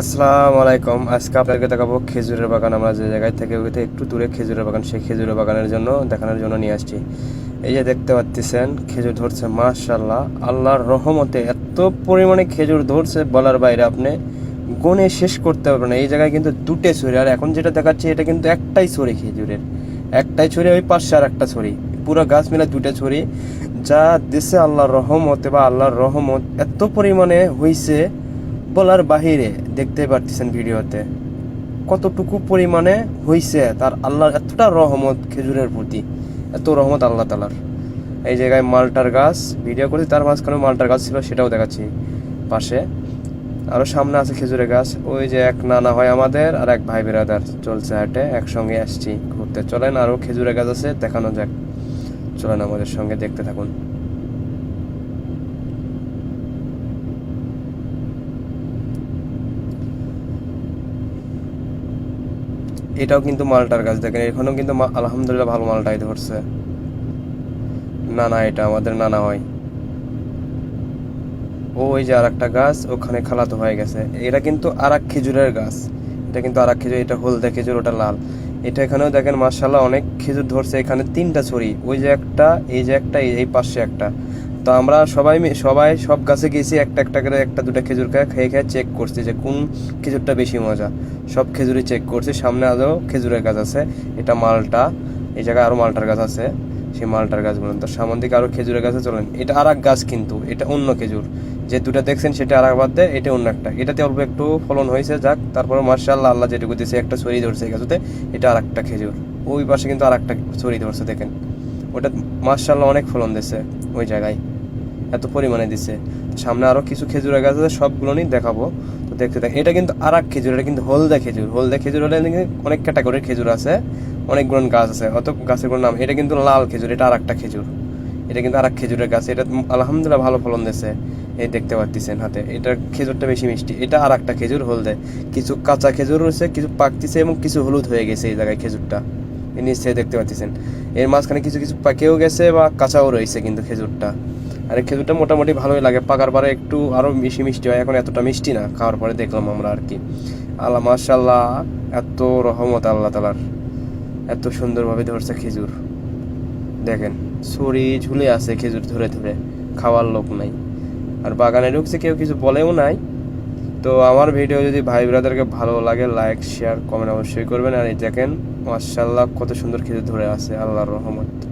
আসসালামু আলাইকুম আজকে আপনাদেরকে দেখাবো খেজুরের বাগান। আমরা যে জায়গায় থেকে ওইতে একটু দূরে খেজুরের বাগান, সেই খেজুরের বাগানের জন্য দেখানোর জন্য নিয়ে আসছি। এই যে দেখতে পাচ্ছেন খেজুর ধরছে মাশাল্লাহ আল্লাহর রহমতে এত পরিমাণে খেজুর ধরছে, বলার বাইরে আপনি গনে শেষ করতে পারবেন না। এই জায়গায় কিন্তু দুটে ছড়ি আর এখন যেটা দেখাচ্ছি, এটা কিন্তু একটাই ছড়ি খেজুরের। একটাই ছড়ি ওই পাশে আর একটা ছড়ি পুরো গাছ মিলে দুটো ছড়ি যা দেশে আল্লাহর রহমতে বা আল্লাহর রহমত এত পরিমাণে হইছে বলার বাহিরে দেখতে পারতেছেন ভিডিওতে। কতটুকু পরিমাণে হইছে তার আল্লাহর, এতটা রহমত খেজুরের প্রতি, এত রহমত আল্লাহ তালার এই জায়গায় মালটার গাছ ভিডিও করেছি, তার মাঝখানে মালটার গাছ ছিল, সেটাও দেখাচ্ছি পাশে। আরও সামনে আছে খেজুরের গাছ, ওই যে এক নানা হয় আমাদের আর এক ভাই বেরাদার চলছে হাটে, একসঙ্গে আসছি ঘুরতে। চলেন আরও খেজুরের গাছ আছে, দেখানো যাক। চলেন আমাদের সঙ্গে দেখতে থাকুন। এটাও কিন্তু মালটার গাছ দেখেন, এখানেও কিন্তু আলহামদুলিল্লাহ ভালো মালটাই ধরছে। নানা এটা, আমাদের নানা হয় ও ওই যে আর একটা গাছ, ওখানে খালাতো হয়ে গেছে। এটা কিন্তু আর এক খেজুরের গাছ। এটা কিন্তু আর এক খেজুর, এটা হলদে খেজুর, ওটা লাল। এটা এখানেও দেখেন মার্শাল্লাহ অনেক খেজুর ধরছে। এখানে তিনটা ছড়ি, ওই যে একটা, এই যে একটা, এই পাশে একটা। তো আমরা সবাই সবাই সব গাছে গেছি, একটা একটা করে, একটা দুটা খেজুর খেয়ে খেয়ে খেয়ে চেক করছি যে কোন খেজুরটা বেশি মজা। সব খেজুরই চেক করছি, সামনে আরও খেজুরের গাছ আছে, এটা মালটা, এই জায়গায় আরও মালটার গাছ আছে, সেই মালটার গাছগুলো। তো সামন দিকে আরও খেজুরের গাছে চলেন, এটা আর গাছ কিন্তু, এটা অন্য খেজুর। যে দুটা দেখছেন সেটা আর এক বাদ দেয়, এটা অন্য একটা। এটাতে অল্প একটু ফলন হয়েছে, যাক, তারপরে মার্শাল্লাহ আল্লাহ যেটুকু দিয়েছে একটা ছড়ি ধরছে এই গাছতে, এটা আর একটা খেজুর। ওই পাশে কিন্তু আর একটা ছড়ি ধরছে, দেখেন। ওটা মার্শাল্লাহ অনেক ফলন দিছে, ওই জায়গায়। এত পরিমাণে দিছে। সামনে আরও কিছু খেজুরের গাছ আছে, সবগুলো নিয়ে দেখাবো। তো দেখতে দেখ এটা কিন্তু আর এক খেজুর, এটা কিন্তু হলদে খেজুর। হলদে খেজুর হলে অনেক ক্যাটাগরির খেজুর আছে অনেকগুলো গাছ আছে। অত গাছের কোনো নাম, এটা কিন্তু লাল খেজুর, এটা আর একটা খেজুর। এটা কিন্তু আর এক খেজুরের গাছ, এটা আলহামদুলিল্লাহ ভালো ফলন দিছে এই দেখতে পাচ্ছেন হাতে, এটা খেজুরটা বেশি মিষ্টি। এটা আর একটা খেজুর, হলদে। কিছু কাঁচা খেজুর রয়েছে, কিছু পাকতিছে এবং কিছু হলুদ হয়ে গেছে এই জায়গায় খেজুরটা। নিশ্চয়ই দেখতে পাচ্ছেন। এর মাঝখানে কিছু কিছু পাকেও গেছে বা কাঁচাও রয়েছে কিন্তু খেজুরটা। আর খেজুরটা মোটামুটি ভালোই লাগে। পাকার পরে একটু আরও বেশি মিষ্টি হয়। এখন এতটা মিষ্টি না। খাওয়ার পরে দেখলাম আমরা আর কি। আল্লাহ মাশাল্লাহ এত রহমত আল্লাহ তালার এত সুন্দরভাবে ধরছে খেজুর। দেখেন ছড়ি ঝুলে আছে খেজুর ধরে ধরে। খাওয়ার লোক নাই। আর বাগানে ঢুকছে কেউ কিছু বলেও নাই। তো আমার ভিডিও যদি ভাই ব্রাদারকে ভালো লাগে, লাইক, শেয়ার, কমেন্ট অবশ্যই করবেন। আর এই দেখেন মার্শাল্লাহ কত সুন্দর খেজুর ধরে আছে। আল্লাহর রহমত।